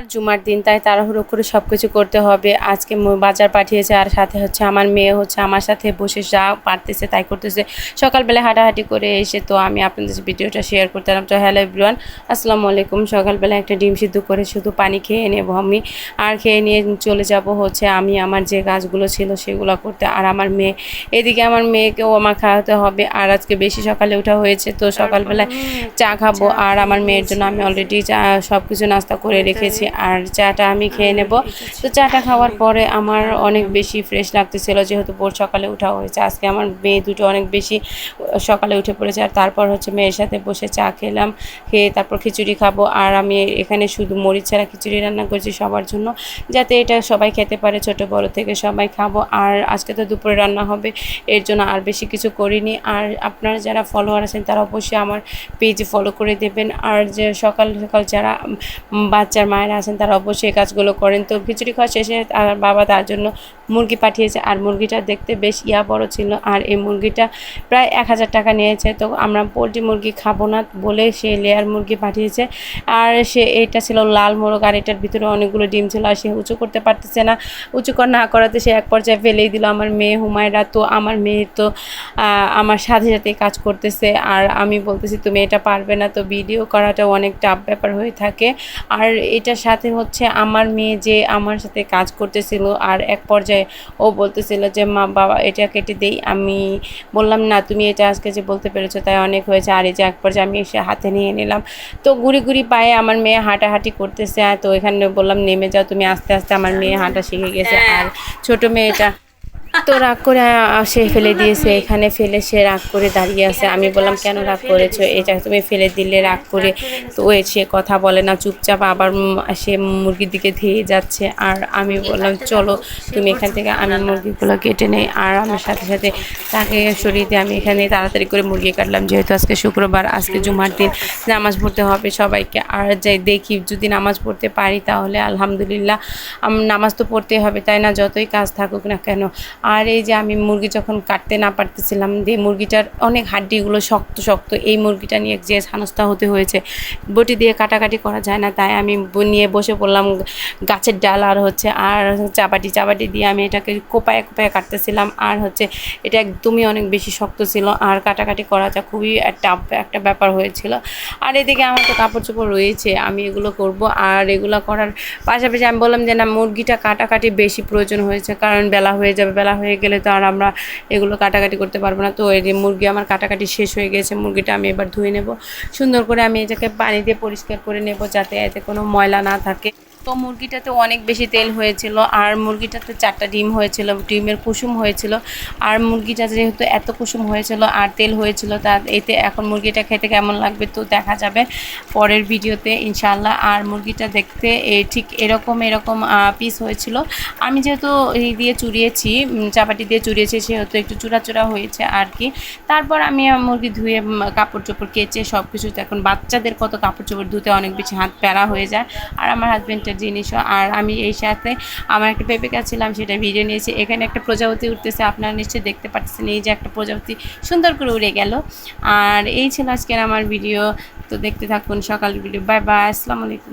আর জুমার দিন তাই তাড়াহুড়ো করে সব কিছু করতে হবে। আজকে বাজার পাঠিয়েছে আর সাথে হচ্ছে আমার মেয়ে হচ্ছে আমার সাথে বসে যা পারতেছে তাই করতেছে। সকালবেলা হাঁটাহাঁটি করে এসে তো আমি আপনাদের ভিডিওটা শেয়ার করতাম। তো হ্যালো এভরিওয়ান আসসালামু আলাইকুম। সকালবেলা একটা ডিম সিদ্ধ করে শুধু পানি খেয়ে নেব আমি। আর খেয়ে নিয়ে চলে যাব হচ্ছে আমি আমার যে গাছগুলো ছিল সেগুলো করতে। আর আমার মেয়ে এদিকে আমার মেয়েকেও আমার খাওয়াতে হবে। আর আজকে বেশি সকালে ওঠা হয়েছে তো সকালবেলায় চা খাব। আর আমার মেয়ের জন্য আমি অলরেডি চা সব কিছু নাস্তা করে রেখেছি। আর চাটা আমি খেয়ে নেব। তো চাটা খাওয়ার পরে আমার অনেক বেশি ফ্রেশ লাগতেছিল, যেহেতু ভোর সকালে ওঠা হয়েছে। আজকে আমার মেয়ে দুটো অনেক বেশি সকালে উঠে পড়েছে আর তারপর হচ্ছে মেয়ের সাথে বসে চা খেলাম, খেয়ে তারপর খিচুড়ি খাব। আর আমি এখানে শুধু মরিচ ছাড়া খিচুড়ি রান্না করছি সবার জন্য, যাতে এটা সবাই খেতে পারে, ছোট বড় থেকে সবাই খাব। আর আজকে তো দুপুরে রান্না হবে, এর জন্য আর বেশি কিছু করিনি। আর আপনারা যারা ফলোয়ার আছেন, তারা অবশ্যই আমার পেজ ফলো করে দেবেন। আর যে সকাল সকাল যারা বাচ্চার, মায়েরা আছেন, তারা অবশ্যই এই কাজগুলো করেন। তো খিচুড়ি খাওয়া শেষে আর বাবা তার জন্য মুরগি পাঠিয়েছে, আর মুরগিটা দেখতে বেশ ইয়া বড় ছিল, আর এই মুরগিটা প্রায় এক হাজার টাকা নিয়েছে। তো আমরা পোলট্রি মুরগি খাব না বলে সে লেয়ার মুরগি পাঠিয়েছে, আর সে এটা ছিল লাল মোরগ, আর এটার ভিতরে অনেকগুলো ডিম ছিল, আর সে উঁচু করতে পারতেছে না। উঁচু কর না করাতে সে এক পর্যায়ে ফেলেই দিল আমার মেয়ে হুমায়রা। তো আমার মেয়ে তো আমার সাথে সাথে কাজ করতেছে, আর আমি বলতেছি, তুমি এটা পারবে না। তো ভিডিও করাটা অনেক টাফ ব্যাপার হয়ে থাকে। আর এটার সাথে হচ্ছে আমার মেয়ে যে আমার সাথে কাজ করতেছিল, আর এক পর্যায়ে ও বলতেছিল যে, মা, বাবা, এটা কেটে দেই। আমি বললাম, না, তুমি এটা আজকে যে বলতে পেরেছ তাই অনেক হয়েছে। আর এই যে এক পর্যায়ে আমি এসে হাতে নিয়ে নিলাম। তো গুড়ি গুড়ি পায়ে আমার মেয়ে হাঁটাহাঁটি করতেছে, তো এখানে বললাম, নেমে যাও, তুমি আস্তে আস্তে আমার মেয়ে হাঁটা শিখে গেছে। আর ছোট মেয়েটা তো রাগ করে সে ফেলে দিয়েছে, এখানে ফেলে সে রাগ করে দাঁড়িয়ে আছে। আমি বললাম, কেন রাগ করেছ? এটা তুমি ফেলে দিলে রাগ করে? তো সে কথা বলে না, চুপচাপ আবার সে মুরগির দিকে ধেয়ে যাচ্ছে। আর আমি বললাম, চলো, তুমি এখান থেকে আমি মুরগিগুলো কেটে নেই। আর আমার সাথে সাথে তাকে সরিয়ে দিয়ে আমি এখানে তাড়াতাড়ি করে মুরগি কাটলাম। যেহেতু আজকে শুক্রবার, আজকে জুমার দিন, নামাজ পড়তে হবে সবাইকে। আর যাই দেখি, যদি নামাজ পড়তে পারি তাহলে আলহামদুলিল্লাহ নামাজ তো পড়তেই হবে, তাই না? যতই কাজ থাকুক না কেন আর এই যে আমি মুরগি যখন কাটতে না পারতেছিলাম দিয়ে মুরগিটার অনেক হাড্ডিগুলো শক্ত শক্ত, এই মুরগিটা নিয়ে যে সানস্তা হতে হয়েছে, বটি দিয়ে কাটাকাটি করা যায় না, তাই আমি নিয়ে বসে পড়লাম, গাছের ডাল আর হচ্ছে, আর চাপাটি চাপাটি দিয়ে আমি এটাকে কোপায় কোপায় কাটতেছিলাম, আর হচ্ছে এটা একদমই অনেক বেশি শক্ত ছিল, আর কাটাকাটি করাটা খুবই টাফ একটা ব্যাপার হয়েছিল। আর এদিকে আমার তো কাপড় চোপড় রয়েছে, আমি এগুলো করব, আর এগুলো করার পাশাপাশি আমি বললাম যে না, মুরগিটা কাটাকাটি বেশি প্রয়োজন হয়েছে, কারণ বেলা হয়ে যাবে, বেলা হয়ে গেলে তো আর আমরা এগুলো কাটাকাটি করতে পারব না। তো এই যে মুরগি আমার কাটাকাটি শেষ হয়ে গেছে, মুরগিটা আমি এবার ধুয়ে নেব। সুন্দর করে আমি এটাকে পানি দিয়ে পরিষ্কার করে নেব যাতে এতে কোনো ময়লা না থাকে। তো মুরগিটাতে অনেক বেশি তেল হয়েছিল, আর মুরগিটাতে চারটা ডিম হয়েছিল, ডিমের কুসুম হয়েছিল, আর মুরগিটা যেহেতু এত কুসুম হয়েছিল আর তেল হয়েছিল, তা এতে এখন মুরগিটা খেতে কেমন লাগবে তো দেখা যাবে পরের ভিডিওতে ইনশাল্লাহ আর মুরগিটা দেখতে ঠিক এরকম এরকম পিস হয়েছিল। আমি যেহেতু এই দিয়ে চুরিয়েছি চাপাটি দিয়ে চুরিয়েছি সেহেতু একটু চূড়া হয়েছে আর কি। তারপর আমি মুরগি ধুয়ে কাপড় চোপড় কেচে সব কিছু এখন বাচ্চাদের কত কাপড় চোপড় ধুতে অনেক বেশি হাত প্যারা হয়ে যায়। আর আমার হাজব্যান্ডের জিনিসও আর আমি এই সাথে আমার একটা পেঁপে গাছ ছিলাম, সেটা ভিডিও নিয়েছি। এখানে একটা প্রজাপতি উঠতেছে, আপনারা নিশ্চয়ই দেখতে পাচ্ছেন এই যে একটা প্রজাপতি সুন্দর করে উড়ে গেল। আর এই ছিল আজকের আমার ভিডিও। তো দেখতে থাকুন, সকালের ভিডিও। বাই বাই, আসসালামু আলাইকুম।